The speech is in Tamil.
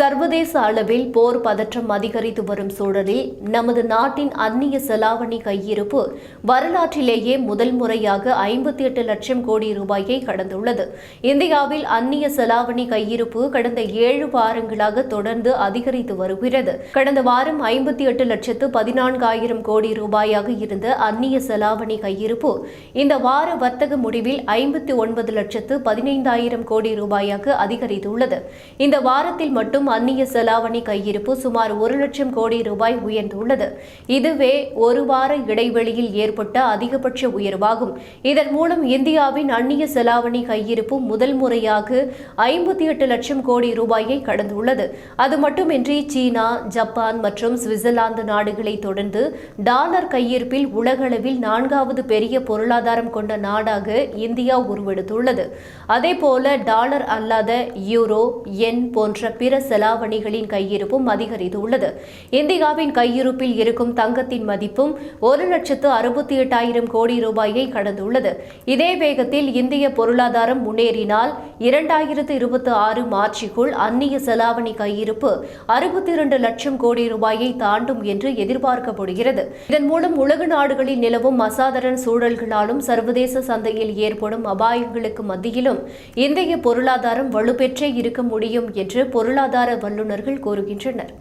சர்வதேச அளவில் போர் பதற்றம் அதிகரித்து வரும் சூழலில் நமது நாட்டின் அந்நிய செலாவணி கையிருப்பு வரலாற்றிலேயே முதல் முறையாக ஐம்பத்தி எட்டு லட்சம் கோடி ரூபாயை கடந்துள்ளது. இந்தியாவில் அந்நிய செலாவணி கையிருப்பு கடந்த ஏழு வாரங்களாக தொடர்ந்து அதிகரித்து வருகிறது. கடந்த வாரம் ஐம்பத்தி எட்டு லட்சத்து பதினான்காயிரம் கோடி ரூபாயாக இருந்த அந்நிய செலாவணி கையிருப்பு இந்த வார வர்த்தக முடிவில் ஐம்பத்தி ஒன்பது லட்சத்து பதினைந்தாயிரம் கோடி ரூபாயாக அதிகரித்துள்ளது. இந்த வாரத்தில் மட்டும் அந்நிய செலாவணி கையிருப்பு சுமார் ஒரு லட்சம் கோடி ரூபாய் உயர்ந்துள்ளது. இதுவே ஒரு வார இடைவெளியில் ஏற்பட்ட அதிகபட்ச உயர்வாகும். இதன் மூலம் இந்தியாவின் அந்நிய செலாவணி கையிருப்பு முதல் முறையாக ஐம்பத்தி எட்டு லட்சம் கோடி ரூபாயை கடந்துள்ளது. அது மட்டுமின்றி சீனா ஜப்பான் மற்றும் சுவிட்சர்லாந்து நாடுகளை தொடர்ந்து டாலர் கையிருப்பில் உலகளவில் நான்காவது பெரிய பொருளாதாரம் கொண்ட நாடாக இந்தியா உருவெடுத்துள்ளது. அதேபோல டாலர் அல்லாத யூரோ என் போன்ற பிற செலாவணிகளின் கையிருப்பும் அதிகரித்துள்ளது. இந்தியாவின் கையிருப்பில் இருக்கும் தங்கத்தின் மதிப்பும் ஒரு லட்சத்து அறுபத்தி எட்டாயிரம் கோடி ரூபாயை கடந்துள்ளது. இதே வேகத்தில் இந்திய பொருளாதாரம் முன்னேறினால் இரண்டாயிரத்து இருபத்தி ஆறு மார்ச்சுக்குள் அந்நிய செலாவணி கையிருப்பு அறுபத்தி இரண்டு லட்சம் கோடி ரூபாயை தாண்டும் என்று எதிர்பார்க்கப்படுகிறது. இதன் மூலம் உலக நாடுகளில் நிலவும் அசாதாரண சூழல்களாலும் சர்வதேச சந்தையில் ஏற்படும் அபாயங்களுக்கு மத்தியிலும் இந்திய பொருளாதாரம் வலுப்பெற்றே இருக்க முடியும் என்று பொருளாதார வல்லுநர்கள் கூறுகின்றனர்